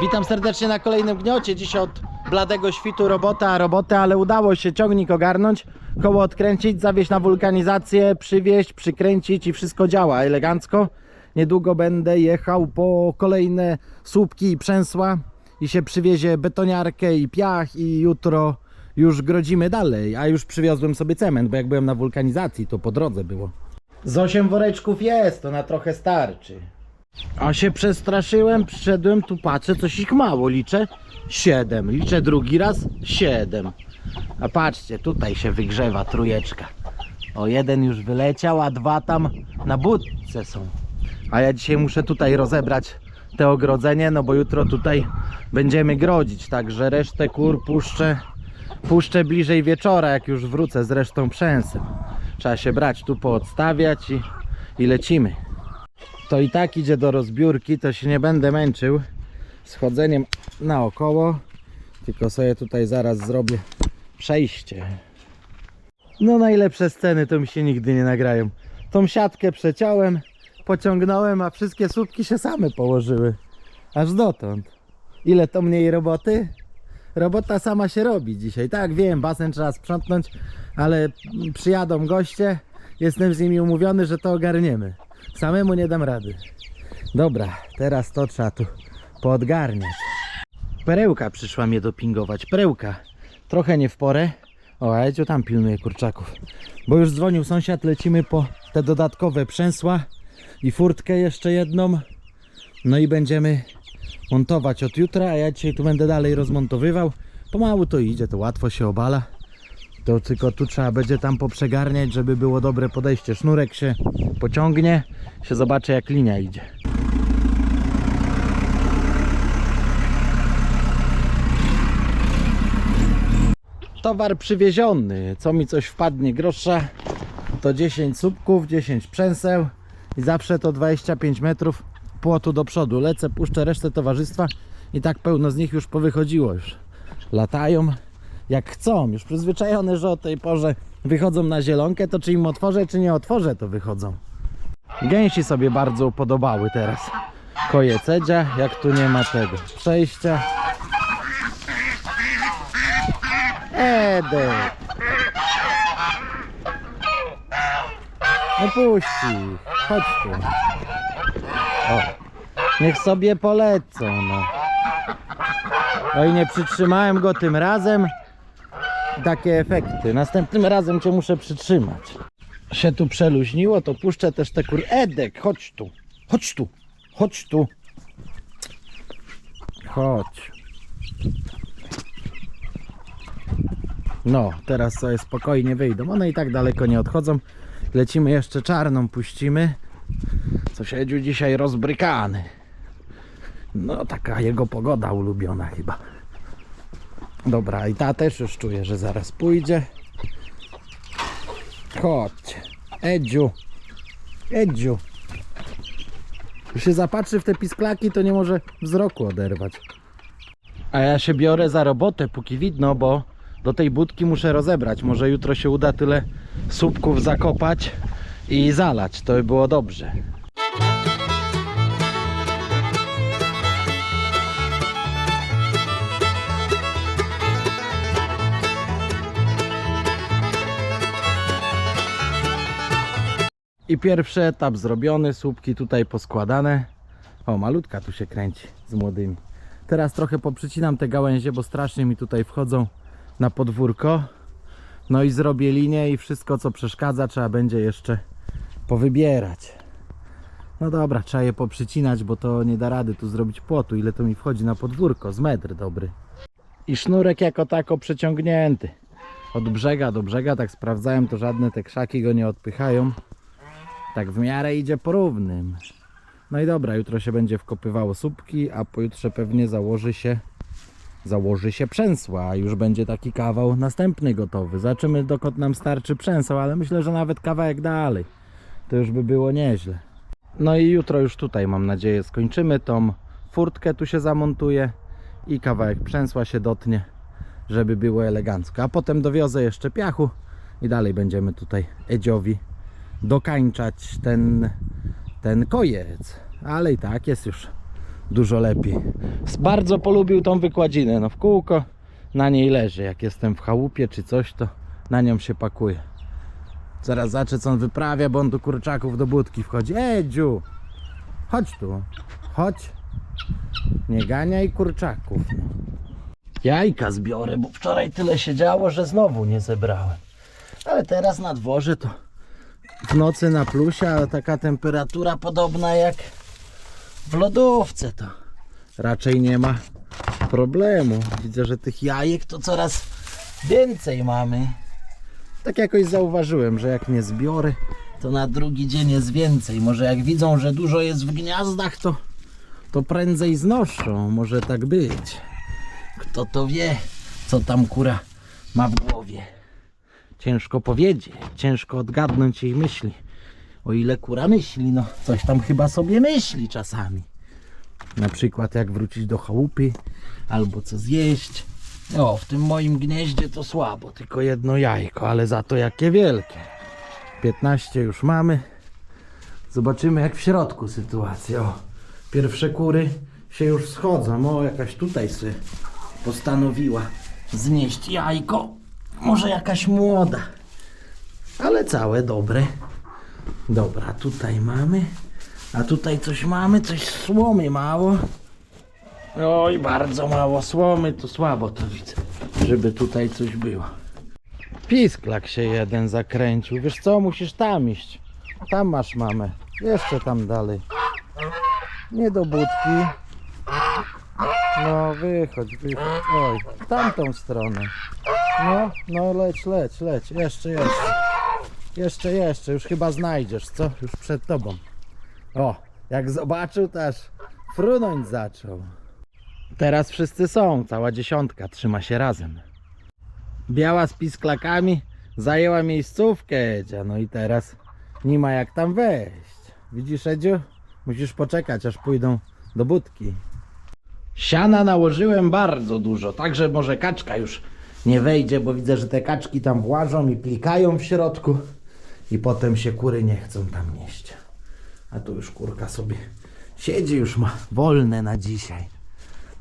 Witam serdecznie na kolejnym gniocie. Dziś od bladego świtu robota, roboty, ale udało się ciągnik ogarnąć, koło odkręcić, zawieźć na wulkanizację, przywieźć, przykręcić i wszystko działa elegancko. Niedługo będę jechał po kolejne słupki i przęsła i się przywiezie betoniarkę i piach i jutro już grodzimy dalej, a już przywiozłem sobie cement, bo jak byłem na wulkanizacji to po drodze było. Z 8 woreczków jest, to na trochę starczy. A się przestraszyłem, przyszedłem, tu patrzę, coś ich mało, liczę 7, liczę drugi raz 7. A patrzcie, tutaj się wygrzewa trójeczka. O, jeden już wyleciał, a dwa tam na budce są. A ja dzisiaj muszę tutaj rozebrać te ogrodzenie, no bo jutro tutaj będziemy grodzić, także resztę kur puszczę, puszczę bliżej wieczora, jak już wrócę z resztą przęsem. Trzeba się brać tu poodstawiać i, i lecimy to i tak idzie do rozbiórki, to się nie będę męczył z chodzeniem naokoło, tylko sobie tutaj zaraz zrobię przejście. No najlepsze sceny to mi się nigdy nie nagrają. Tą siatkę przeciąłem, pociągnąłem, a wszystkie słupki się same położyły. Aż dotąd. Ile to mniej roboty? Robota sama się robi dzisiaj. Tak, wiem, basen trzeba sprzątnąć, ale przyjadą goście. Jestem z nimi umówiony, że to ogarniemy. Samemu nie dam rady. Dobra, teraz to trzeba tu poodgarniać. Perełka przyszła mnie dopingować. Perełka. Trochę nie w porę. O, a Edziu tam pilnuje kurczaków. Bo już dzwonił sąsiad, lecimy po te dodatkowe przęsła i furtkę jeszcze jedną. No i będziemy montować od jutra, a ja dzisiaj tu będę dalej rozmontowywał. Pomału to idzie, to łatwo się obala. To tylko tu trzeba będzie tam poprzegarniać, żeby było dobre podejście. Sznurek się pociągnie, się zobaczy jak linia idzie. Towar przywieziony. Co mi coś wpadnie grosza, to 10 słupków, 10 przęseł i zawsze to 25 metrów płotu do przodu. Lecę, puszczę resztę towarzystwa i tak pełno z nich już powychodziło już. Latają jak chcą, już przyzwyczajone, że o tej porze wychodzą na zielonkę, to czy im otworzę, czy nie otworzę, to wychodzą. Gęsi sobie bardzo upodobały teraz. Koje cedzia, jak tu nie ma tego przejścia. Edek! No puści, chodź tu. O, niech sobie polecą, no. No i nie przytrzymałem go tym razem. Takie efekty. Następnym razem cię muszę przytrzymać. Się tu przeluźniło, to puszczę też te kur... Edek, chodź tu. Chodź tu. Chodź tu. Chodź. No, teraz sobie spokojnie wyjdą. One i tak daleko nie odchodzą. Lecimy jeszcze czarną, puścimy. Co siedziu dzisiaj rozbrykany. No, taka jego pogoda ulubiona chyba. Dobra, i ta też już czuję, że zaraz pójdzie. Chodź. Edziu. Edziu. Już się zapatrzy w te pisklaki, to nie może wzroku oderwać. A ja się biorę za robotę, póki widno, bo do tej budki muszę rozebrać. Może jutro się uda tyle słupków zakopać i zalać. To by było dobrze. I pierwszy etap zrobiony, słupki tutaj poskładane. O, malutka tu się kręci z młodymi. Teraz trochę poprzycinam te gałęzie, bo strasznie mi tutaj wchodzą na podwórko. No i zrobię linię i wszystko co przeszkadza trzeba będzie jeszcze powybierać. No dobra, trzeba je poprzycinać, bo to nie da rady tu zrobić płotu. Ile to mi wchodzi na podwórko? Z metr dobry. I sznurek jako tako przeciągnięty. Od brzega do brzega, tak sprawdzałem, to żadne te krzaki go nie odpychają. Tak w miarę idzie porównym. No i dobra, jutro się będzie wkopywało słupki, a pojutrze pewnie założy się założy się przęsła, a już będzie taki kawał następny gotowy. Zobaczymy dokąd nam starczy przęseł, ale myślę, że nawet kawałek dalej. To już by było nieźle. No i jutro już tutaj mam nadzieję skończymy tą furtkę tu się zamontuje i kawałek przęsła się dotnie, żeby było elegancko. A potem dowiozę jeszcze piachu i dalej będziemy tutaj Edziowi dokańczać ten, ten kojec. Ale i tak jest już dużo lepiej. Bardzo polubił tą wykładzinę, no w kółko na niej leży. Jak jestem w chałupie czy coś, to na nią się pakuje. Zaraz zobaczę co on wyprawia, bo on do kurczaków do budki wchodzi. Ej, Dziu, chodź tu, chodź. Nie ganiaj kurczaków. Jajka zbiorę, bo wczoraj tyle się działo, że znowu nie zebrałem. Ale teraz na dworze to w nocy na plusie, ale taka temperatura podobna jak w lodówce to raczej nie ma problemu. Widzę, że tych jajek to coraz więcej mamy. Tak jakoś zauważyłem, że jak nie zbiorę, to na drugi dzień jest więcej. Może jak widzą, że dużo jest w gniazdach, to, to prędzej znoszą. Może tak być. Kto to wie, co tam kura ma w głowie. Ciężko powiedzieć, ciężko odgadnąć jej myśli. O ile kura myśli, no coś tam chyba sobie myśli czasami. Na przykład jak wrócić do chałupy, albo co zjeść. O, w tym moim gnieździe to słabo, tylko jedno jajko, ale za to jakie wielkie. 15 już mamy. Zobaczymy jak w środku sytuacja. O, pierwsze kury się już schodzą. O, jakaś tutaj sobie postanowiła znieść jajko. Może jakaś młoda, ale całe dobre. Dobra, tutaj mamy. A tutaj coś mamy, coś słomy mało. Oj, bardzo mało słomy, to słabo to widzę, żeby tutaj coś było. Pisklak się jeden zakręcił. Wiesz co, musisz tam iść. Tam masz mamę. Jeszcze tam dalej. Nie do budki. No, wychodź, wychodź. Oj, w tamtą stronę. No, no leć, leć, leć. Jeszcze, jeszcze. Jeszcze, jeszcze. Już chyba znajdziesz, co? Już przed tobą. O, jak zobaczył, to aż frunąć zaczął. Teraz wszyscy są, cała dziesiątka trzyma się razem. Biała z pisklakami zajęła miejscówkę Edzia, no i teraz nie ma jak tam wejść. Widzisz Edziu? Musisz poczekać aż pójdą do budki. Siana nałożyłem bardzo dużo, także może kaczka już nie wejdzie, bo widzę, że te kaczki tam włażą i plikają w środku i potem się kury nie chcą tam nieść. A tu już kurka sobie siedzi, już ma wolne na dzisiaj.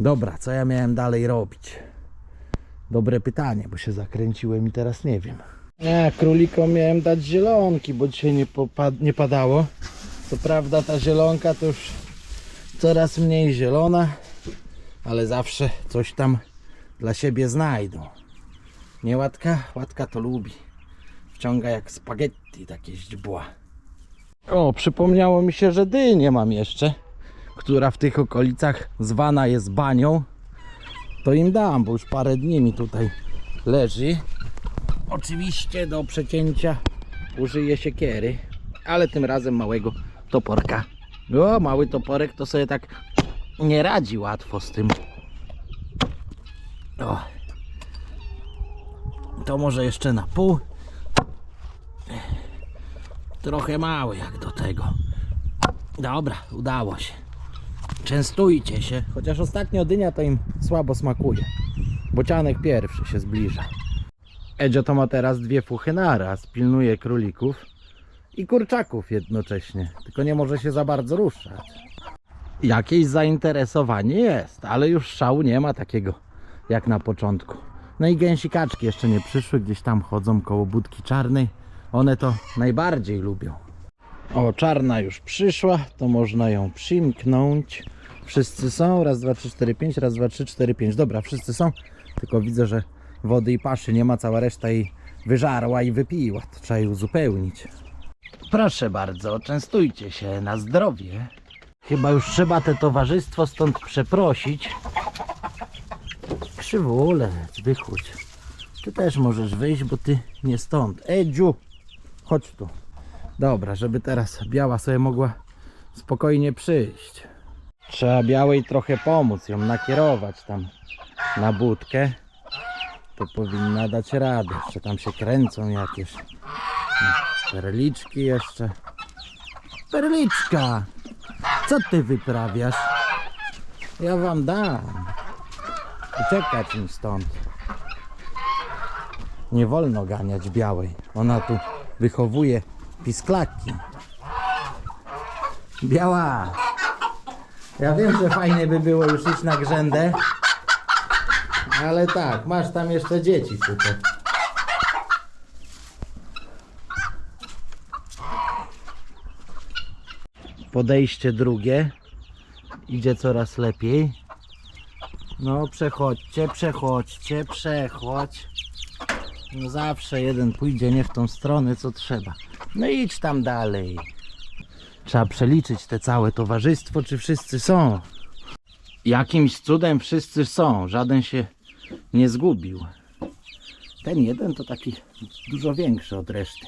Dobra, co ja miałem dalej robić? Dobre pytanie, bo się zakręciłem i teraz nie wiem. Nie, królikom miałem dać zielonki, bo dzisiaj nie, nie padało. Co prawda ta zielonka to już coraz mniej zielona, ale zawsze coś tam dla siebie znajdą. Nie łatka? Łatka to lubi. Wciąga jak spaghetti takie źdźbła. O, przypomniało mi się, że dynię mam jeszcze, która w tych okolicach zwana jest banią. To im dam, bo już parę dni mi tutaj leży. Oczywiście do przecięcia użyję siekiery, ale tym razem małego toporka. O, mały toporek to sobie tak nie radzi łatwo z tym. O. To może jeszcze na pół. Trochę mały jak do tego. Dobra, udało się. Częstujcie się, chociaż ostatnio dynia to im słabo smakuje. Bocianek pierwszy się zbliża. Edzio to ma teraz dwie fuchy naraz, pilnuje królików i kurczaków jednocześnie, tylko nie może się za bardzo ruszać. Jakieś zainteresowanie jest, ale już szału nie ma takiego jak na początku. No i gęsi kaczki jeszcze nie przyszły, gdzieś tam chodzą koło budki czarnej. One to najbardziej lubią. O, czarna już przyszła, to można ją przymknąć. Wszyscy są, raz, dwa, trzy, cztery, pięć, raz, dwa, trzy, cztery, pięć. Dobra, wszyscy są, tylko widzę, że wody i paszy nie ma, cała reszta jej wyżarła i wypiła. To trzeba jej uzupełnić. Proszę bardzo, częstujcie się na zdrowie. Chyba już trzeba te towarzystwo stąd przeprosić. Krzywulec, wychódź. Ty też możesz wyjść, bo ty nie stąd. Edziu, chodź tu. Dobra, żeby teraz biała sobie mogła spokojnie przyjść. Trzeba białej trochę pomóc, ją nakierować tam na budkę. To powinna dać radę. Jeszcze tam się kręcą jakieś perliczki jeszcze. Perliczka! Co ty wyprawiasz? Ja wam dam. Uciekać mi stąd. Nie wolno ganiać białej. Ona tu wychowuje pisklaki. Biała! Ja wiem, że fajnie by było już iść na grzędę. Ale tak, masz tam jeszcze dzieci tutaj. Podejście drugie. Idzie coraz lepiej. No przechodźcie, przechodźcie, przechodź. No zawsze jeden pójdzie nie w tą stronę, co trzeba. No idź tam dalej. Trzeba przeliczyć te całe towarzystwo, czy wszyscy są. Jakimś cudem wszyscy są, żaden się nie zgubił. Ten jeden to taki dużo większy od reszty,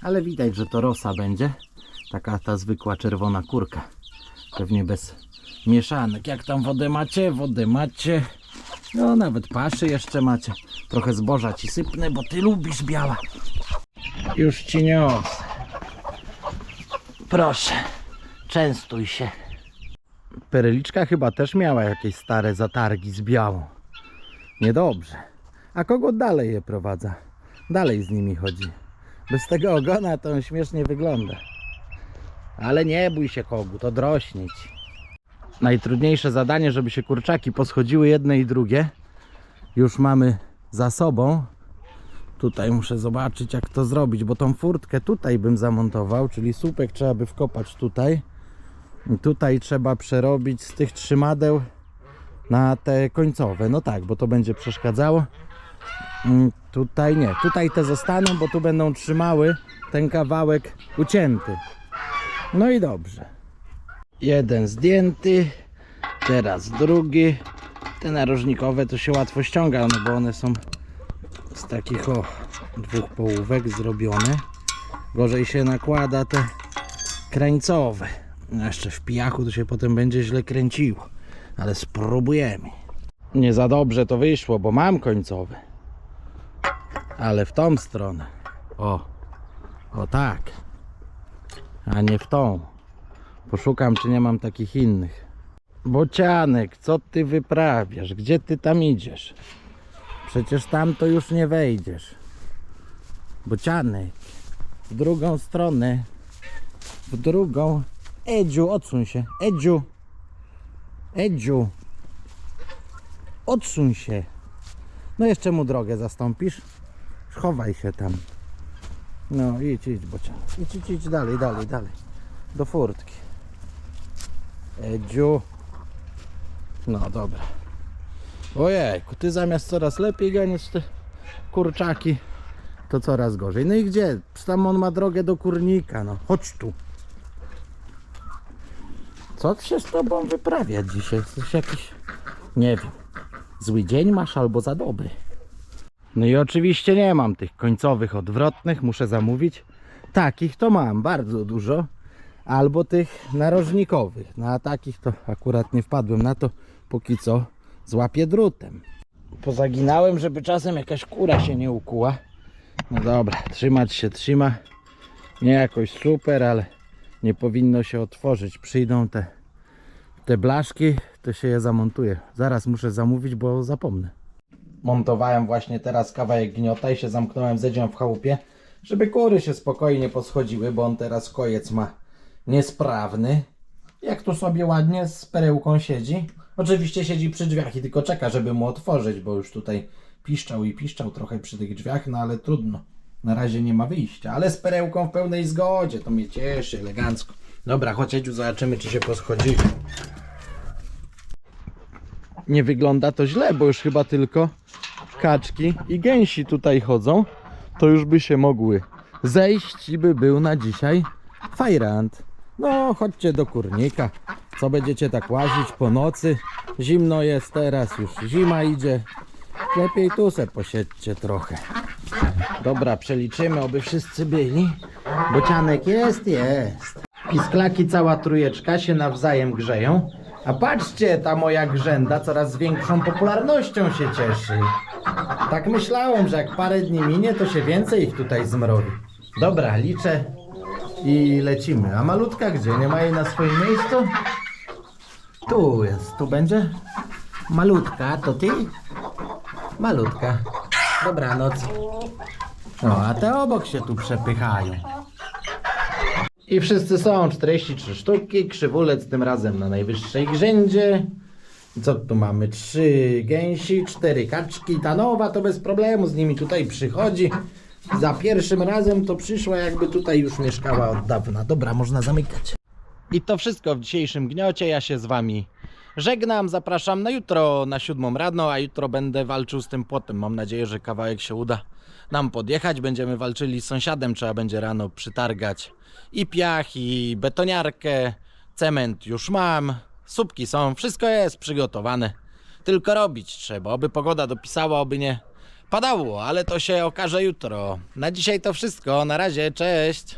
ale widać, że to rosa będzie. Taka ta zwykła czerwona kurka. Pewnie bez mieszanek. Jak tam wodę macie? Wodę macie. No nawet paszy jeszcze macie. Trochę zboża ci sypnę, bo ty lubisz biała. Już ci niosę. Proszę, częstuj się. Pereliczka chyba też miała jakieś stare zatargi z białą. Niedobrze. A kogo dalej je prowadza? Dalej z nimi chodzi. Bez tego ogona to on śmiesznie wygląda. Ale nie bój się kogu, to drośnie ci. Najtrudniejsze zadanie, żeby się kurczaki poschodziły jedne i drugie. Już mamy za sobą. Tutaj muszę zobaczyć jak to zrobić, bo tą furtkę tutaj bym zamontował, czyli słupek trzeba by wkopać tutaj. I tutaj trzeba przerobić z tych trzymadeł na te końcowe. No tak, bo to będzie przeszkadzało. Mm, Tutaj nie, tutaj te zostaną, bo tu będą trzymały ten kawałek ucięty. No i dobrze. Jeden zdjęty, teraz drugi. Te narożnikowe to się łatwo ściąga, no bo one są z takich o dwóch połówek zrobione. Gorzej się nakłada te krańcowe. No jeszcze w pijachu to się potem będzie źle kręciło, ale spróbujemy. Nie za dobrze to wyszło, bo mam końcowe. Ale w tą stronę. O, o tak. A nie w tą. Poszukam, czy nie mam takich innych. Bocianek, co ty wyprawiasz? Gdzie ty tam idziesz? Przecież tam to już nie wejdziesz. Bocianek, w drugą stronę. W drugą. Edziu, odsuń się. Edziu. Edziu. Odsuń się. No jeszcze mu drogę zastąpisz. Schowaj się tam. No idź, idź bocianek. Idź, idź, idź dalej, dalej, dalej. Do furtki. Edziu. No dobra. Ojejku, ty zamiast coraz lepiej ganiać te kurczaki, to coraz gorzej. No i gdzie? Tam on ma drogę do kurnika, no. Chodź tu. Co się z tobą wyprawia dzisiaj? Jesteś jakiś, nie wiem, zły dzień masz albo za dobry. No i oczywiście nie mam tych końcowych odwrotnych, muszę zamówić. Takich to mam bardzo dużo. Albo tych narożnikowych. No a takich to akurat nie wpadłem na to, póki co złapię drutem. Pozaginałem, żeby czasem jakaś kura się nie ukuła. No dobra, trzymać się trzyma. Nie jakoś super, ale nie powinno się otworzyć. Przyjdą te, te blaszki, to się je zamontuje. Zaraz muszę zamówić, bo zapomnę. Montowałem właśnie teraz kawałek gniota i się zamknąłem z Edziem w chałupie, żeby kury się spokojnie poschodziły, bo on teraz kojec ma niesprawny. Jak tu sobie ładnie z perełką siedzi. Oczywiście siedzi przy drzwiach i tylko czeka, żeby mu otworzyć, bo już tutaj piszczał i piszczał trochę przy tych drzwiach, no ale trudno. Na razie nie ma wyjścia, ale z perełką w pełnej zgodzie, to mnie cieszy, elegancko. Dobra, chodź Edziu, zobaczymy czy się poschodzili. Nie wygląda to źle, bo już chyba tylko kaczki i gęsi tutaj chodzą. To już by się mogły zejść i by był na dzisiaj fajrant. No, chodźcie do kurnika. Co będziecie tak łazić po nocy? Zimno jest teraz, już zima idzie. Lepiej tu se posiedźcie trochę. Dobra, przeliczymy, oby wszyscy byli. Bocianek jest, jest. Pisklaki cała trójeczka się nawzajem grzeją. A patrzcie, ta moja grzęda coraz większą popularnością się cieszy. Tak myślałem, że jak parę dni minie, to się więcej ich tutaj zmrowi. Dobra, liczę i lecimy. A malutka gdzie? Nie ma jej na swoim miejscu? Tu jest, tu będzie? Malutka, to ty? Malutka. Dobranoc. No, a te obok się tu przepychają. I wszyscy są, 43 sztuki, krzywulec tym razem na najwyższej grzędzie. Co tu mamy? Trzy gęsi, cztery kaczki. Ta nowa to bez problemu z nimi tutaj przychodzi. Za pierwszym razem to przyszła jakby tutaj już mieszkała od dawna. Dobra, można zamykać. I to wszystko w dzisiejszym gniocie. Ja się z wami żegnam. Zapraszam na jutro na siódmą rano, a jutro będę walczył z tym płotem. Mam nadzieję, że kawałek się uda nam podjechać. Będziemy walczyli z sąsiadem. Trzeba będzie rano przytargać i piach, i betoniarkę. Cement już mam. Słupki są. Wszystko jest przygotowane. Tylko robić trzeba. Oby pogoda dopisała, oby nie padało, ale to się okaże jutro. Na dzisiaj to wszystko. Na razie, cześć.